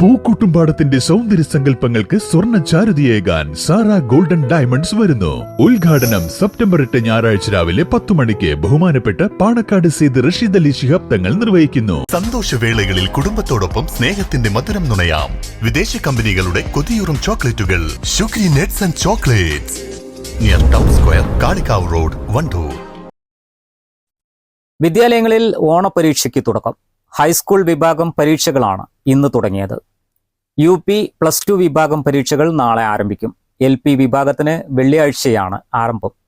പൂക്കൂട്ടുംപാടത്തിന്റെ സൗന്ദര്യ സങ്കല്പങ്ങൾക്ക് സ്വർണ ചാരുതിയേകാൻ Sara golden diamonds വരുന്നു. ഉദ്ഘാടനം സെപ്റ്റംബർ എട്ട് ഞായറാഴ്ച രാവിലെ പത്തു മണിക്ക് ബഹുമാനപ്പെട്ട പാണക്കാട് സെയ്ത് റഷീദ് അലി ശിഹാബ് തങ്ങൾ നിർവഹിക്കുന്നു. സന്തോഷവേളകളിൽ കുടുംബത്തോടൊപ്പം സ്നേഹത്തിന്റെ മധുരം നുണയാം. വിദേശ കമ്പനികളുടെ കൊതിയൂറും ചോക്ലേറ്റുകൾ. Sugary nuts and chocolates. Near town square Kalikavu road Vandoor. വിദ്യാലയങ്ങളിൽ ഓണപരീക്ഷയ്ക്ക് തുടക്കം. ഹൈസ്കൂൾ വിഭാഗം പരീക്ഷകളാണ് ഇന്ന് തുടങ്ങിയത്. യു പി പ്ലസ് ടു വിഭാഗം പരീക്ഷകൾ നാളെ ആരംഭിക്കും. എൽ പി വിഭാഗത്തിന് വെള്ളിയാഴ്ചയാണ് ആരംഭം.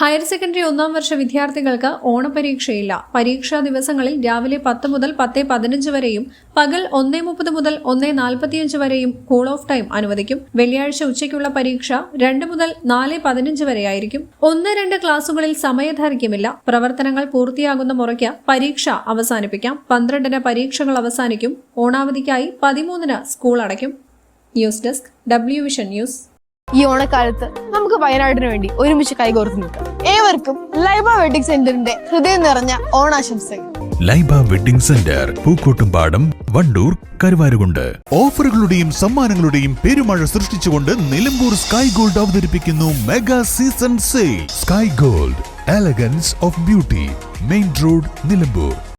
ഹയർ സെക്കൻഡറി ഒന്നാം വർഷ വിദ്യാർത്ഥികൾക്ക് ഓണപരീക്ഷയില്ല. പരീക്ഷാ ദിവസങ്ങളിൽ രാവിലെ പത്ത് മുതൽ പത്ത് പതിനഞ്ച് വരെയും പകൽ ഒന്നേ മുപ്പത് മുതൽ ഒന്നേ നാൽപ്പത്തിയഞ്ച് വരെയും കൂൾ ഓഫ് ടൈം അനുവദിക്കും. വെള്ളിയാഴ്ച ഉച്ചയ്ക്കുള്ള പരീക്ഷ രണ്ട് മുതൽ നാല് പതിനഞ്ച് വരെയായിരിക്കും. ഒന്ന് രണ്ട് ക്ലാസുകളിൽ സമയദൈർഘ്യമില്ല. പ്രവർത്തനങ്ങൾ പൂർത്തിയാകുന്ന മുറയ്ക്ക് പരീക്ഷ അവസാനിപ്പിക്കാം. പന്ത്രണ്ടിന് പരീക്ഷകൾ അവസാനിക്കും. ഓണാവധിക്കായി പതിമൂന്നിന് സ്കൂൾ അടയ്ക്കും. News desk W vision news. ഈ ഓണക്കാലത്ത് നമുക്ക് വയനാടിന് വേണ്ടി ഒരുമിച്ച് കൈകോർത്ത് നിൽക്കാം. ഏവർക്കും ലൈബ വെഡിങ് സെന്ററിന്റെ ഹൃദയം നിറഞ്ഞ ഓണാശംസകൾ. Laiba wedding centre Pookkottumpadam Vandoor Karuvarakundu. ഓഫറുകളുടെയും സമ്മാനങ്ങളുടെയും പെരുമഴ സൃഷ്ടിച്ചുകൊണ്ട് നിലമ്പൂർ സ്കൈ ഗോൾഡ് അവതരിപ്പിക്കുന്നു mega season sale. Sky Gold elegance of beauty main road Nilambur.